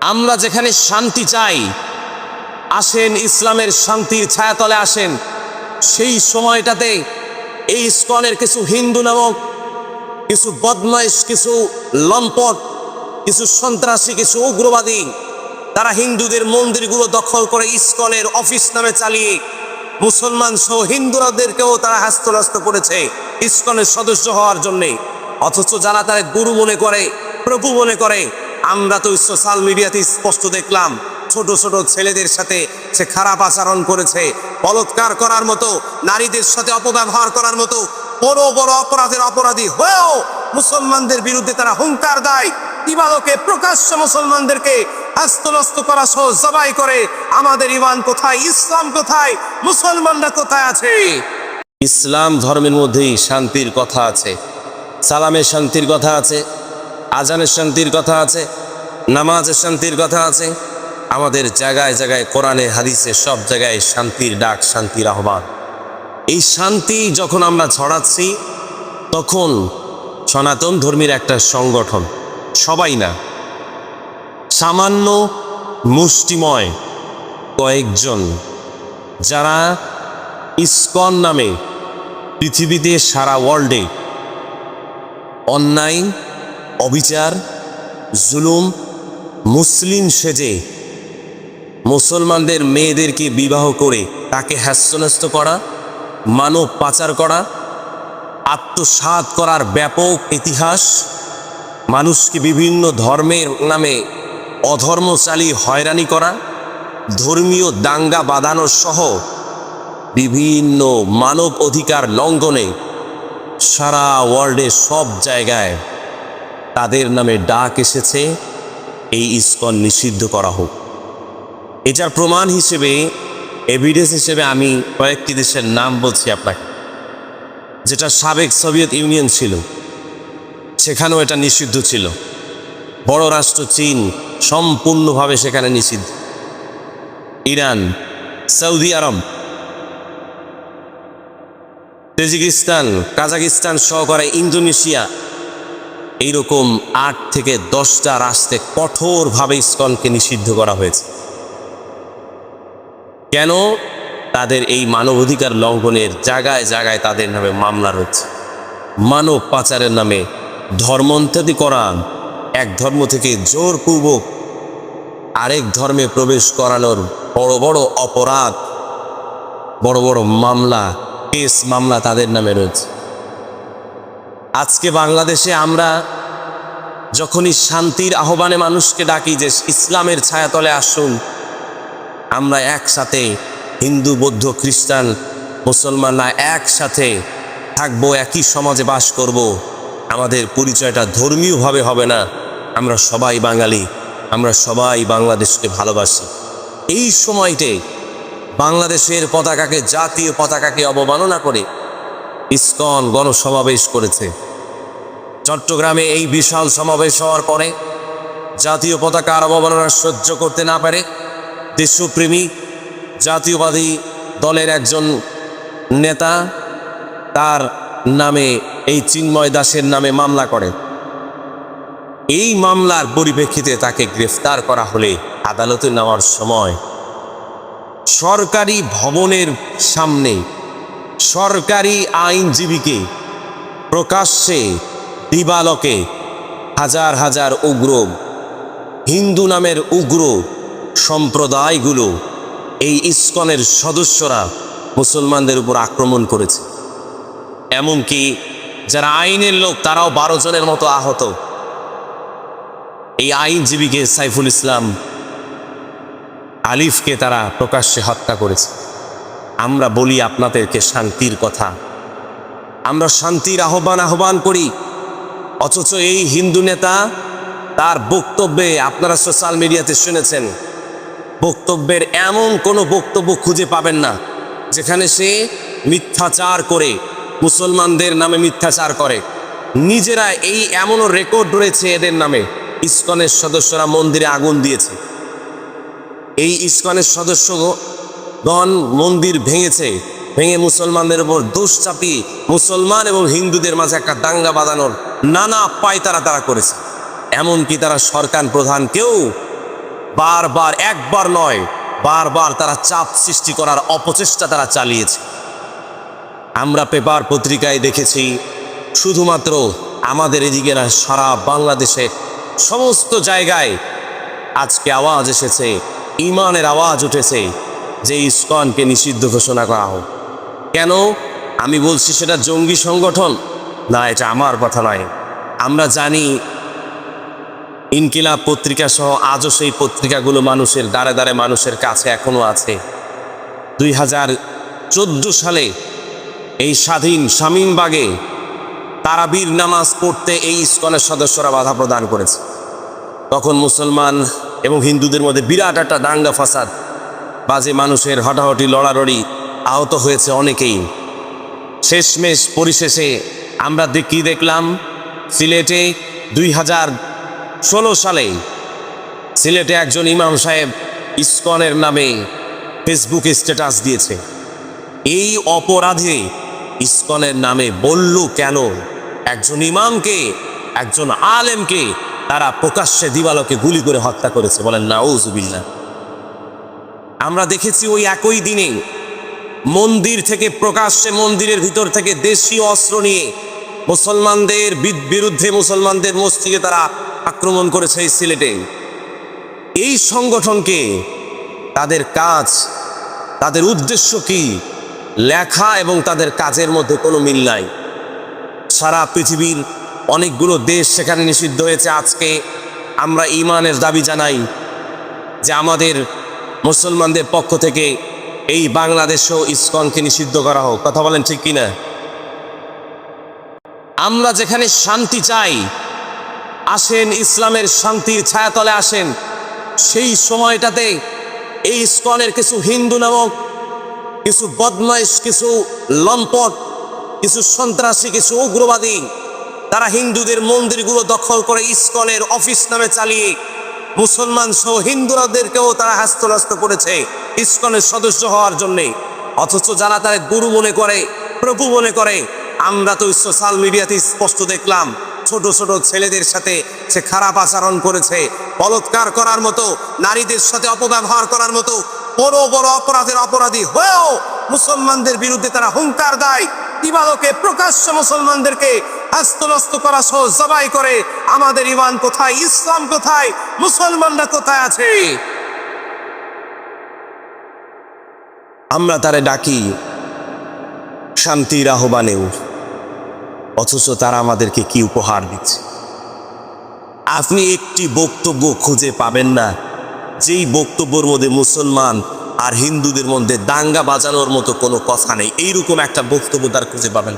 আমরা যেখানে শান্তি চাই, আসেন ইসলামের শান্তির ছায়াতলে আসেন। সেই সময়টাতে এই স্কনের কিছু হিন্দু নামক, কিছু বদমাইশ, কিছু লম্পট, কিছু সন্ত্রাসী, কিছু উগ্রবাদী, তারা হিন্দুদের মন্দিরগুলো দখল করে ইস্কনের অফিস নামে চালিয়ে মুসলমান সহ হিন্দুরাদেরকেও তারা হাস্তনাস্ত করেছে ইস্কনের সদস্য হওয়ার জন্যে। অথচ যারা তারা গুরু মনে করে, প্রভু মনে করে আমরা তো সোশ্যাল মিডিয়াতে স্পষ্ট দেখলাম, ছোট ছোট ছেলেদের সাথে সে খারাপ আচরণ করেছে, বলৎকার করার মতো, নারীদের সাথে অপব্যবহার করার মতো, বড় বড় অপরাধের অপরাধী হয়েও মুসলমানদের বিরুদ্ধে তারা হুঙ্কার দেয়। ইবাদকে প্রকাশ্য মুসলমানদেরকে হাস্তনস্ত করা সহ জবাই করে, আমাদের ইমান কোথায়, ইসলাম কোথায়, মুসলমানরা কোথায় আছে? ইসলাম ধর্মের মধ্যেই শান্তির কথা আছে, সালামের শান্তির কথা আছে আজানের শান্তির কথা আছে, নামাজের শান্তির কথা আছে, আমাদের জায়গায় জায়গায় কোরআনে, হাদিসে সব জায়গায় শান্তির ডাক, শান্তির আহ্বান। এই শান্তি যখন আমরা ছড়াচ্ছি, তখন সনাতন ধর্মীর একটা সংগঠন, সবাই না, সামান্য মুষ্টিময় কয়েকজন, যারা ইস্কন নামে পৃথিবীতে সারা ওয়ার্ল্ডে অন্যায় অবিচার, জুলুম, মুসলিম সেজে মুসলমানদের মেয়েদেরকে বিবাহ করে তাকে হ্যাস্যনস্ত করা, মানব পাচার করা, আত্মসাৎ করার ব্যাপক ইতিহাস, মানুষকে বিভিন্ন ধর্মের নামে অধর্ম চালিয়ে হয়রানি করা, ধর্মীয় দাঙ্গা বাঁধানো সহ বিভিন্ন মানব অধিকার লঙ্ঘনে সারা ওয়ার্ল্ডের সব জায়গায় তাদের নামে ডাক এসেছে, এই ইস্কন নিষিদ্ধ করা হোক। এটার প্রমাণ হিসেবে এভিডেন্স হিসেবে আমি কয়েকটি দেশের নাম বলছি আপনাকে। যেটা সাবেক সোভিয়েত ইউনিয়ন ছিল, সেখানেও এটা নিষিদ্ধ ছিল। বড় রাষ্ট্র চীন সম্পূর্ণভাবে সেখানে নিষিদ্ধ। Iran, Saudi Arab, Tajikistan, Kazakhstan সহকারে ইন্দোনেশিয়া এইরকম আট থেকে দশটা রাষ্ট্রে কঠোরভাবে ইস্কনকে নিষিদ্ধ করা হয়েছে। কেন? তাদের এই মানবাধিকার লঙ্ঘনের জায়গায় জায়গায় তাদের নামে মামলা রয়েছে। মানব পাচারের নামে ধর্মান্তরি করা এক ধর্ম থেকে জোরপূর্বক আরেক ধর্মে প্রবেশ করানোর বড় বড় অপরাধ, বড় বড় মামলা, কেস মামলা তাদের নামে রয়েছে। আজকে বাংলাদেশে আমরা যখনই শান্তির আহ্বানে মানুষকে ডাকি যে ইসলামের ছায়াতলে আসুন, আমরা একসাথে হিন্দু, বৌদ্ধ, খ্রিস্টান মুসলমানরা একসাথে থাকব, একই সমাজে বাস করব। আমাদের পরিচয়টা ধর্মীয়ভাবে হবে না আমরা সবাই বাঙালি, আমরা সবাই বাংলাদেশকে ভালোবাসি এই সময়তে বাংলাদেশের পতাকাকে, জাতীয় পতাকাকে অবমাননা করে ইস্কন গণসমাবেশ করেছে। চট্টগ্রামে এই বিশাল সমাবেশ হওয়ার পরে জাতীয় পতাকার অবমাননা সহ্য করতে না পারে দেশপ্রেমী জাতীয়বাদী দলের একজন নেতা, তার নামে এই চিন্ময় দাসের নামে মামলা করে। এই মামলার পরিপ্রেক্ষিতে তাকে গ্রেফতার করা হলে আদালতে নেওয়ার সময় সরকারি ভবনের সামনে সরকারি আইনজীবীকে প্রকাশ্যে দিবালকে হাজার হাজার উগ্র, হিন্দু নামের উগ্র সম্প্রদায়গুলো এই ইস্কনের সদস্যরা মুসলমানদের উপর আক্রমণ করেছে। এমনকি যারা আইনের লোক, তারাও বারো জনের মতো আহত। এই আইনজীবীকে সাইফুল ইসলাম আলিফকে তারা প্রকাশ্যে হত্যা করেছে। আমরা বলি আপনাদেরকে শান্তির কথা। আমরা শান্তির আহ্বান আহ্বান করি। অথচ এই হিন্দু নেতা তার বক্তব্যে আপনারা সোশ্যাল মিডিয়াতে শুনেছেন, বক্তব্যের এমন কোনো বক্তব্য খুঁজে পাবেন না, যেখানে সে মিথ্যাচার করে, মুসলমানদের নামে মিথ্যাচার করে। নিজেরা এই এমনও রেকর্ড রয়েছে এদের নামে, ইস্কনের সদস্যরা মন্দিরে আগুন দিয়েছে। এই ইস্কনের সদস্যগণ মন্দির ভেঙেছে, ভেঙে মুসলমানদের উপর দোষ চাপিয়ে মুসলমান এবং হিন্দুদের মাঝে একটা দাঙ্গা বাঁধানোর নানা পায় তারা তারা করেছে। এমনকি তারা সরকার প্রধানকেও বারবার, একবার নয়, বারবার তারা চাপ সৃষ্টি করার অপচেষ্টা তারা চালিয়েছে। আমরা পেপার পত্রিকায় দেখেছি, শুধুমাত্র আমাদের এদিকে না, সারা বাংলাদেশে সমস্ত জায়গায় আজকে আওয়াজ এসেছে ইমানের আওয়াজ উঠেছে যে ইসকনকে নিষিদ্ধ ঘোষণা করা হোক। কেন? আমি বলছি সেটা জঙ্গি সংগঠন। না, এটা আমার কথা নয়। আমরা জানি ইনকিলাব পত্রিকা সহ আজও সেই পত্রিকাগুলো মানুষের দ্বারে দ্বারে মানুষের কাছে এখনও আছে। দুই হাজার চোদ্দ সালে এই স্বাধীন শামীমবাগে তারাবির নামাজ পড়তে এই ইস্কনের সদস্যরা বাধা প্রদান করেছে। তখন মুসলমান এবং হিন্দুদের মধ্যে বিরাট একটা দাঙ্গা ফাসাদ বাজে মানুষের হটাহটি লড়ালড়ি আহত হয়েছে অনেকেই। শেষমেশ পরিশেষে আমরা দে- কি দেখলাম? সিলেটে দুই হাজার ষোলো সালে সিলেটে একজন ইমাম সাহেব ইস্কনের নামে ফেসবুকে স্ট্যাটাস দিয়েছে। এই অপরাধে ইস্কনের নামে বলল কেন? একজন ইমামকে, একজন আলেমকে তারা প্রকাশ্যে দিবালোকে গুলি করে হত্যা করেছে বলেন নাউজুবিল্লাহ আমরা দেখেছি ওই একই দিনে মন্দির থেকে প্রকাশ্যে মন্দিরের ভিতর থেকে দেশীয় অস্ত্র নিয়ে মুসলমানদের বিরুদ্ধে মুসলমানদের মসজিদে তারা আক্রমণ করেছে এই সিলেটে। এই সংগঠনকে তাদের কাজ, তাদের উদ্দেশ্য কি? লেখা এবং তাদের কাজের মধ্যে কোনো মিল নাই। সারা পৃথিবীর অনেকগুলো দেশ সেখানে নিষিদ্ধ হয়েছে। আজকে আমরা ইমানের দাবি জানাই যে আমাদের মুসলমানদের পক্ষ থেকে এই বাংলাদেশেও ইসকনকে নিষিদ্ধ করা হোক। কথা বলেন ঠিক কিনা? আমরা যেখানে শান্তি চাই, আসেন, ইসলামের শান্তির ছায়াতলে আসেন, সেই সময়টাতে এই ইসকনের কিছু হিন্দু নামক, কিছু বদমাইশ, কিছু লম্পট, কিছু সন্ত্রাসী, কিছু উগ্রবাদী, তারা হিন্দুদের মন্দিরগুলো দখল করে ইস্কনের অফিস নামে চালিয়ে মুসলমান সহ হিন্দুরাদেরকেও তারা হাস্তনাস্ত করেছে ইসকনের সদস্য হওয়ার জন্যে। অথচ যারা তারা গুরু মনে করে, প্রভু মনে করে, আমরা তো সোশ্যাল মিডিয়াতে স্পষ্ট দেখলাম, ছোট ছোট ছেলেদের সাথে সে খারাপ আচরণ করেছে, বলৎকার করার মতো, নারীদের সাথে অপব্যবহার করার মতো, বড় বড় অপরাধের অপরাধী হয়েও মুসলমানদের বিরুদ্ধে তারা হুঙ্কার দেয়। দিবালোকে প্রকাশ্য মুসলমানদেরকে হাস্তনস্ত করা সহ জবাই করে, আমাদের ইমান কোথায়, ইসলাম কোথায়, মুসলমানরা কোথায় আছে? আমরা তারে ডাকি, শান্তির আহ্বানেও। অথচ তারা আমাদেরকে কি উপহার দিচ্ছে? আপনি একটি বক্তব্য খুঁজে পাবেন না, যেই বক্তব্যের মধ্যে মুসলমান আর হিন্দুদের মধ্যে দাঙ্গা বাজানোর মতো কোনো কথা নেই। এইরকম একটা বক্তব্য তার খুঁজে পাবেন।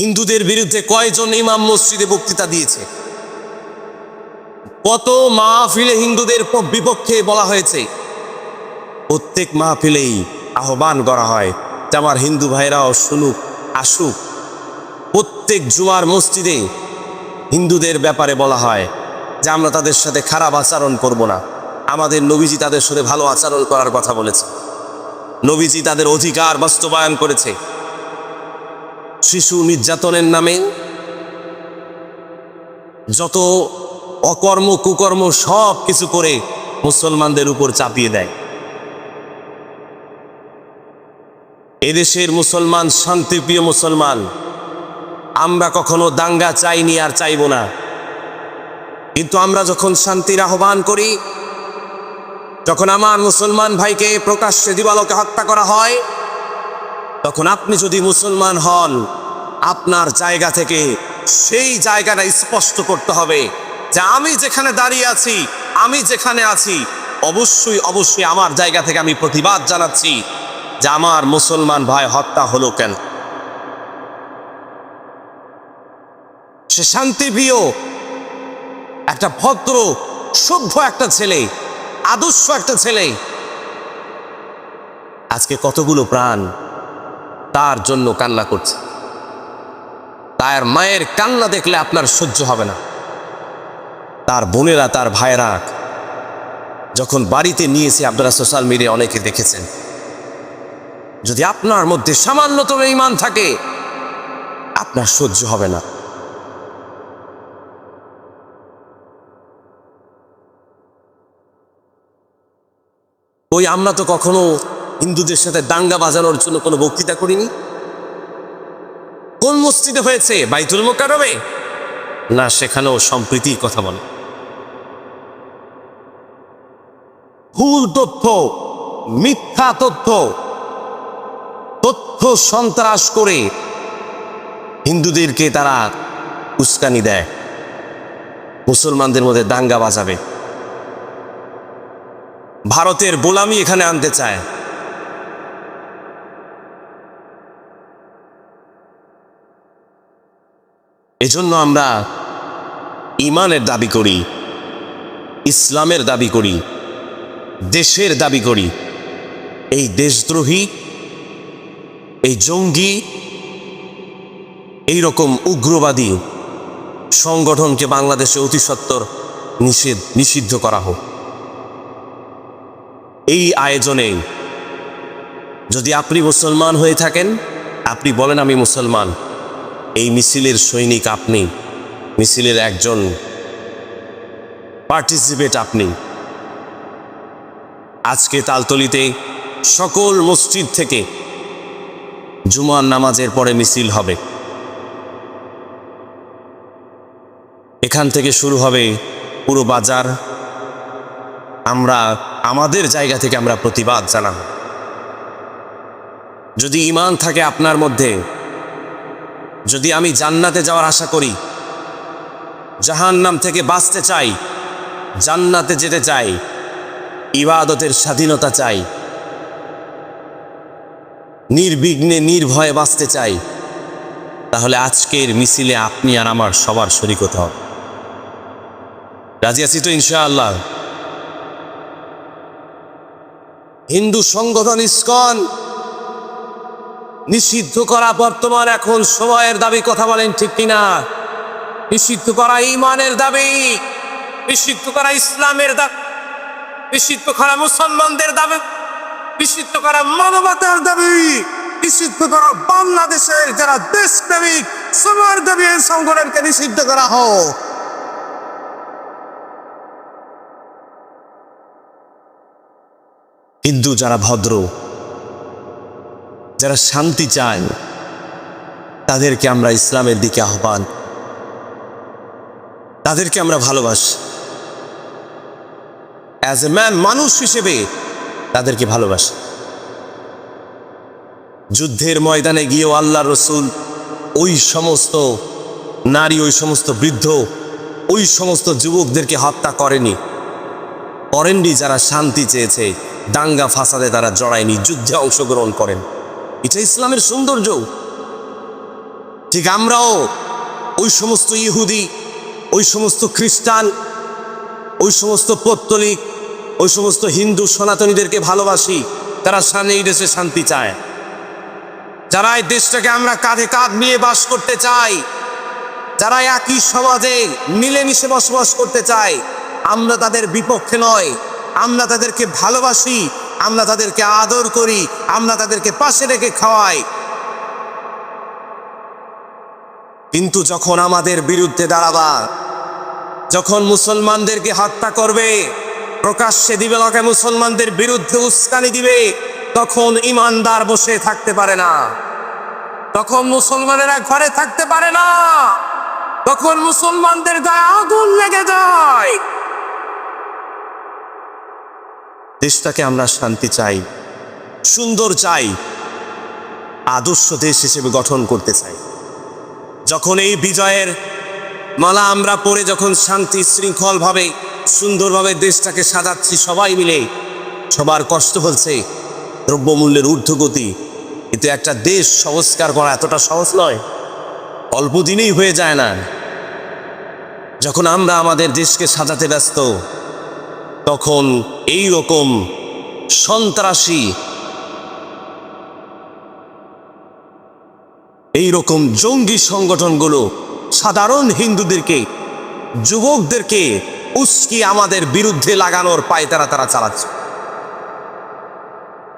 হিন্দুদের বিরুদ্ধে কয়জন ইমাম মসজিদে বক্তৃতা দিয়েছে? কত মাহফিলে হিন্দুদের বিপক্ষে বলা হয়েছে? প্রত্যেক মাহফিলেই আহ্বান করা হয় যে আমার হিন্দু ভাইরাও শুনুক, আসুক। প্রত্যেক জুয়ার মসজিদে হিন্দুদের ব্যাপারে বলা হয় যে আমরা তাদের সাথে খারাপ আচরণ করব না। আমাদের নবীজি তাদের সাথে ভালো আচরণ করার কথা বলেছে। নবীজি তাদের অধিকার বাস্তবায়ন করেছে। শিশু নির্যাতনের নামে যত অকর্ম কুকর্ম সব কিছু করে মুসলমানদের উপর চাপিয়ে দেয়। এদেশের মুসলমান, শান্তিপ্রিয় মুসলমান, আমরা কখনো দাঙ্গা চাইনি আর চাইব না। কিন্তু আমরা যখন শান্তির আহ্বান করি, যখন আমার মুসলমান ভাইকে প্রকাশ্যে দিবালোকে হত্যা করা হয় তখন আপনি যদি মুসলমান হন, আপনার জায়গা থেকে সেই জায়গাটা স্পষ্ট করতে হবে যে আমি যেখানে দাঁড়িয়ে আছি, আমি যেখানে আছি, অবশ্যই অবশ্যই আমার জায়গা থেকে আমি প্রতিবাদ জানাচ্ছি যে আমার মুসলমান ভাই হত্যা হলো কেন। সে শান্তিপ্রিয়, একটা ভদ্র, সভ্য একটা ছেলে, আদর্শ একটা ছেলে। আজকে কতগুলো প্রাণ তার জন্য কান্না করছে। তার মায়ের কান্না দেখলে আপনার সহ্য হবে না। তার বোনেরা, তার ভাইরা যখন বাড়িতে নিয়েছে, আপনারা সোশ্যাল মিডিয়া অনেকে দেখেছেন। যদি আপনার মধ্যে সামান্যতম ইমান থাকে, আপনার সহ্য হবে না। ওই আমরা তো কখনো হিন্দুদের সাথে দাঙ্গা বাজানোর জন্য কোনো বক্তৃতা করিনি? কোন মসজিদে হয়েছে? বাইতুল মোকারমে না, সেখানেও সম্প্রীতির কথা বলে। ভুল তথ্য, মিথ্যা তথ্য তথ্য সন্ত্রাস করে হিন্দুদেরকে তারা উস্কানি দেয়। মুসলমানদের মধ্যে দাঙ্গা বাজাবে। ভারতের গোলামি এখানে আনতে চায়। এজন্য আমরা ইমানের দাবি করি, ইসলামের দাবি করি, দেশের দাবি করি। এই দেশদ্রোহী, এই জঙ্গি, এই রকম উগ্রবাদী সংগঠনকে বাংলাদেশে অতি সত্বর নিষেধ, নিষিদ্ধ করা হোক। এই আয়োজনে যদি আপনি মুসলমান হয়ে থাকেন, আপনি বলেন আমি মুসলমান। এই মিছিলের সৈনিক আপনি, মিছিলের একজন পার্টিসিপেট আপনি। আজকে তালতলিতে সকল মসজিদ থেকে জুমার নামাজের পরে মিছিল হবে। এখান থেকে শুরু হবে পুরো বাজার। আমরা, আমাদের জায়গা থেকে আমরা প্রতিবাদ জানাব। যদি ইমান থাকে আপনার মধ্যে যদি আমি জান্নাতে যাওয়ার আশা করি, জাহান্নাম থেকে বাঁচতে চাই, জান্নাতে যেতে চাই, ইবাদতের স্বাধীনতা চাই, নির্বিঘ্নে নির্ভয়ে বাঁচতে চাই, তাহলে আজকের মিছিলে আপনি আর আমার সবার শরিক হতে হবে। রাজি আছি তো ইনশাআল্লাহ? হিন্দু সংগঠন ইস্কন নিষিদ্ধ করা বর্তমান এখন সময়ের দাবি, কথা বলেন ঠিক কিনা? নিষিদ্ধ করা ইমানের দাবি, নিষিদ্ধ করা ইসলামের দাবি, নিষিদ্ধ করা মুসলমানদের দাবি, নিষিদ্ধ করা মানবতার দাবি, নিষিদ্ধ করা বাংলাদেশের যারা দেশপ্রেমিক, সময়ের দাবি এই সংগঠনকে নিষিদ্ধ করা হোক। হিন্দু যারা ভদ্র যারা শান্তি চায়, তাদেরকে আমরা ইসলামের দিকে আহ্বান তাদেরকে আমরা ভালোবাসি। অ্যাজ এ ম্যান মানুষ হিসেবে তাদেরকে ভালোবাসি। যুদ্ধের ময়দানে গিয়েও আল্লাহ রসুল ওই সমস্ত নারী, ওই সমস্ত বৃদ্ধ, ওই সমস্ত যুবকদেরকে হত্যা করেনি। করেননি যারা শান্তি চেয়েছে, দাঙ্গা ফাসাদে তারা জড়ায়নি, যুদ্ধে অংশগ্রহণ করেন। এটা ইসলামের সৌন্দর্য। ঠিক আমরাও ওই সমস্ত ইহুদি, ওই সমস্ত খ্রিস্টান, ওই সমস্ত পত্তলিক, ওই সমস্ত হিন্দু সনাতনীদেরকে ভালোবাসি, তারা সামনে এই দেশে শান্তি চায়। যারা এই দেশটাকে আমরা কাঁধে কাঁধ নিয়ে বাস করতে চাই, যারা একই সমাজে মিলেমিশে বসবাস করতে চায়, আমরা তাদের বিপক্ষে নয়, আমরা তাদেরকে ভালোবাসি আমরা তাদেরকে আদর করি, আমরা তাদেরকে পাশে রেখে খাওয়াই। কিন্তু যখন আমাদের বিরুদ্ধে দাঁড়াবা, যখন মুসলমানদেরকে হত্যা করবে, প্রকাশ্যে দিবে লোকে মুসলমানদের বিরুদ্ধে উস্কানি দিবে, তখন ইমানদার বসে থাকতে পারে না। তখন মুসলমানেরা ঘরে থাকতে পারে না। তখন মুসলমানদের গায়ে আগুন লেগে যায়। দেশটাকে আমরা শান্তি চাই, সুন্দর চাই, আদর্শ দেশ হিসেবে গঠন করতে চাই। যখন এই বিজয়ের মালা আমরা পরে যখন শান্তি শৃঙ্খলভাবে, সুন্দরভাবে দেশটাকে সাজাচ্ছি সবাই মিলে, সবার কষ্ট হচ্ছে, দ্রব্যমূল্যের ঊর্ধ্বগতি, কিন্তু একটা দেশ সংস্কার করা এতটা সহজ নয়, অল্প দিনেই হয়ে যায় না। যখন আমরা আমাদের দেশকে সাজাতে ব্যস্ত তখন এই রকম সন্ত্রাসী, এই রকম জঙ্গি সংগঠনগুলো সাধারণ হিন্দুদেরকে, যুবকদেরকে উস্কি আমাদের বিরুদ্ধে লাগানোর পায়তারা তারা তারা চালাচ্ছে।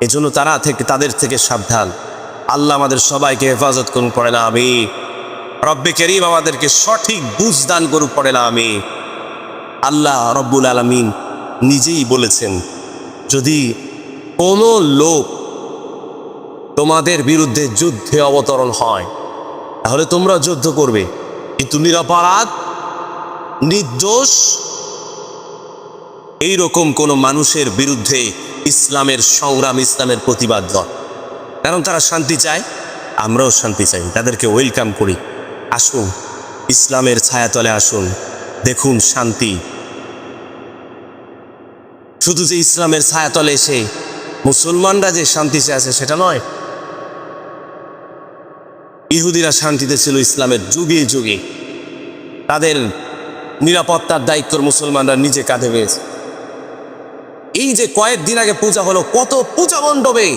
এজন্য তারা থেকে, তাদের থেকে সাবধান। আল্লাহ আমাদের সবাইকে হেফাজত করুন, পড়ে না আমি রব্বে করিম আমাদেরকে সঠিক বুঝ দান করুক, পড়ে না আমি আল্লাহ রব্বুল আলমিন নিজেই বলেছেন, যদি কোনো লোক তোমাদের বিরুদ্ধে যুদ্ধে অবতরণ হয়, তাহলে তোমরা যুদ্ধ করবে। কিন্তু নিরাপরাধ, নির্দোষ, এইরকম কোনো মানুষের বিরুদ্ধে ইসলামের সংগ্রাম, ইসলামের প্রতিবাদ নয়। কারণ তারা শান্তি চায়, আমরাও শান্তি চাই। তাদেরকে ওয়েলকাম করি। আসুন, ইসলামের ছায়াতলে আসুন, দেখুন শান্তি। শুধু যে ইসলামের ছায়াতলে এসে মুসলমানরা যে শান্তিতে আছে সেটা নয়। ইহুদিরা শান্তিতে ছিল ইসলামের যুগে যুগে। তাদের নিরাপত্তার দায়িত্ব মুসলমানরা নিজে কাঁধে পেয়েছে। এই যে কয়েকদিন আগে পূজা হলো, কত পূজা মণ্ডপে